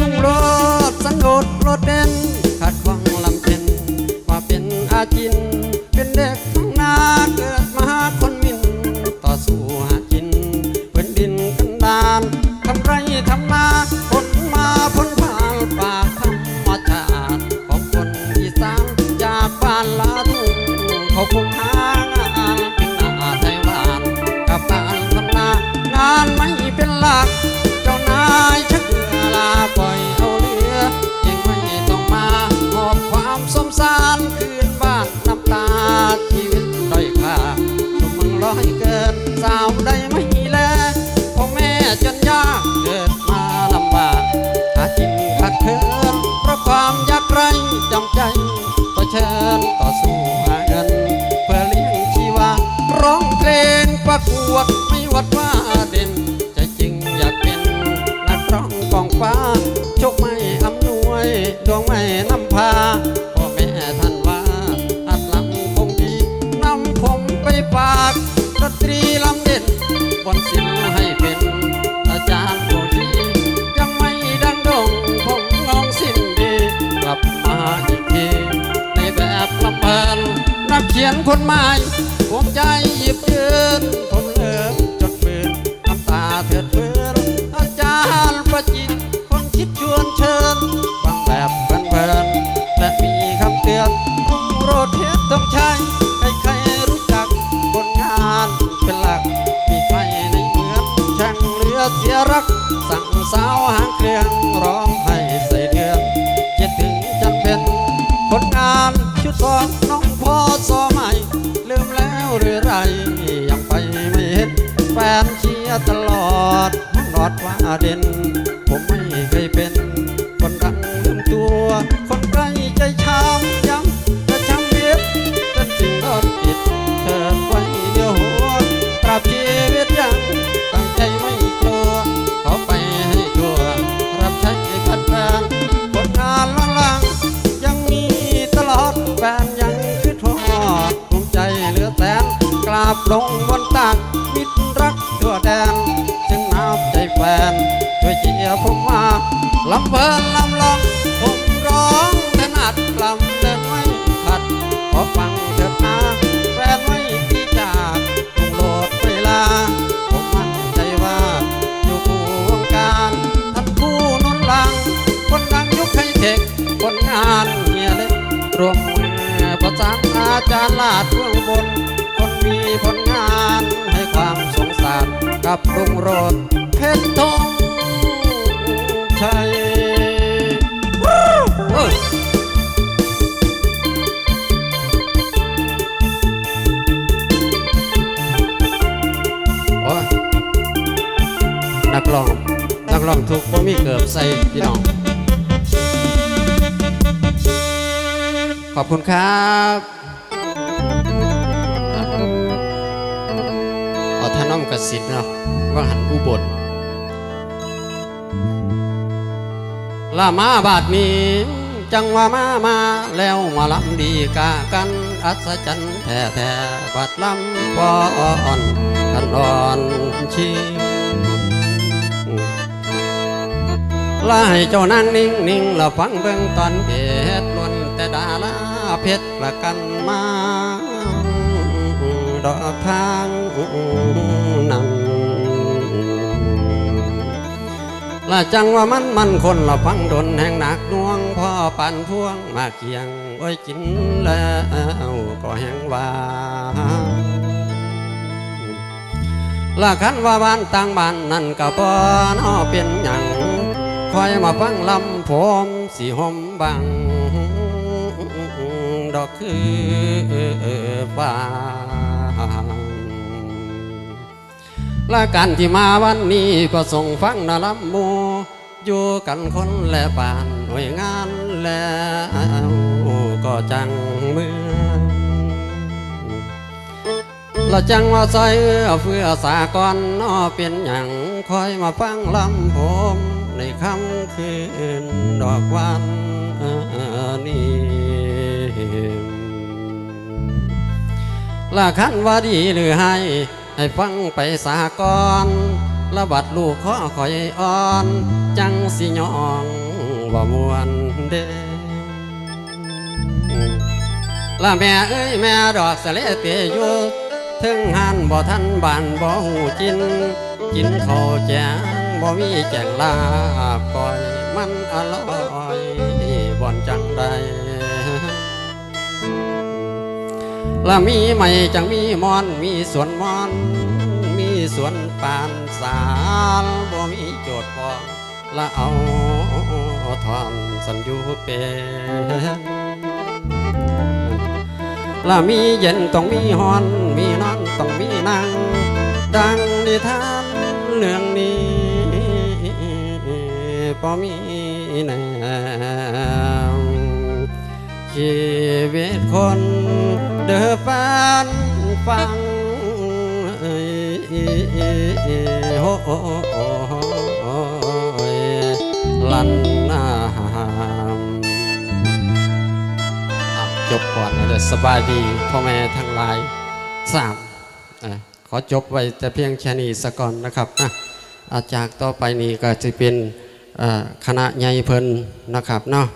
ลุงรถสันโดษรถเด่นขัดขวางลำเพ็ญว่าเป็นอาจิน เป็นเด็กท้องนาเกิดมาคนมิน ต่อสู้หากินพื้นดินกันดานทำไรทำนาคนมาพ้นผ่านป่าธรรมชาติของคนอีสานจากบ้านลาทุ่งเขาคงหา วดไม่วัดว่าเด่นใจจริงอยากเป็นนักร้องกองฟ้าโชคไม่อำนวยดวงไม่นำพาพ่อแม่ท่านว่าอัดลำคงดีนำผมไปฝากดนตรีลำเด่นบนศิลป์ให้เป็นอาจารย์ผู้ดียังไม่ดังดงผมงองสิ้นดีกลับมาอีกทีในแบบลำเพลินนักเขียนคนใหม่ภูมิใจหยิบยืน นเชียร์ตลอดนอดว่าเด่น ผมไม่เคยเป็น คนดังลืมตัว คนใกล้ใจช้ำย้ำแต่ช้ำเบียดเป็สิ่งก็ผิดเธอไว้เดียวหัวตราบชีวิตยังตั้งใจไม่กลัวขาไปให้ทั่วรับใช้พัดแฟนผลงานลังๆยังมีตลอดแฟนยังคิดทอดภูมิใจเหลือแสนกราบลงบน เพลินลำลองผมร้องถนัดลำเดินไม่ขัดขอฟังเถิดนาแฟนไม่ตีจากลุงโหลดเวลา ผมมั่นใจว่า อยู่คู่วงการท่านผู้นุนหลัง คนดังยุคไฮเทคคนงานเฮียเล็กรวมมือประสานอาจารย์ลาดเื้องบน คนมีผลงานให้ความสงสารกับลุงโรดเพชรทอง องทุกบ่มีเกือบใส่พี่น้อง ขอบคุณครับเอาท่าน้อมกสิทธิ์เนาะว่าหันอุบลลามาบาทนี้จังว่ามามาแล้วมาลำดีกากันอัศจรรย์แท้แท้ๆบาดลำปอนกันอ่อนชิ ลาให้เจ้านั่งนิ่งนิ่งล้วฟังเบิ่งตอนเพชรล้วนแต่ดาลาเพชรประกันมาดอกทางนั้นละจังว่ามันมันคนละฟังดนแห่งหนักหน่วงพ่อปันพ่วงมาเคียงไว้กินแล้วก็แห่งว่าละคันว่าบ้านต่างบ้านนั่นก็บ่นอเป็นหยัง คอยมาฟังลำผมสีหอมบัง ดอกคือฟ้าและการที่มาวันนี้ก็ส่งฟังนาลำมูอยู่กันคนและบ้านหน่วยงานแล้วก็จังเมืองละจังว่าใส่เพื่อสากรนอเป็นอย่างคอยมาฟังลำผม ในคำคืนดอกวันนี้ละคันว่าดีหรือให้ ให้ฟังไปสากรละบัดลูกขอคอยอ่อน จังสิยองว่ามวนเด้ละแม่เอ้ยแม่ดอกสะเลเตยอยู่ถึงหันบ่ทันบานบ่หูจิน กินข้าวแจง บ่มีแจงลาบก้อยมันอร่อยบ่อนจังใดละมีใหม่จังมีมอนมีสวนมอน มีสวนปานสารบ่มีโจทย์พอละเอาทอนสัญญูเป็นละมีเย็นต้องมีฮอน มีนอนต้องมีนั่งดังนิทานเรื่อง นี้พอมีแนวชีวิตคนเดือฟันฟังเอ้โอ้ลันนาอะจบก่อนนะเดี๋ยวสบายดีพ่อแม่ทั้งหลายสามอะขอจบไว้แต่เพียงแค่นี้สะก่อนนะครับอะอาจากต่อไปนี้ก็จะเป็น คณะใหญ่เพิ่นนะครับเนาะ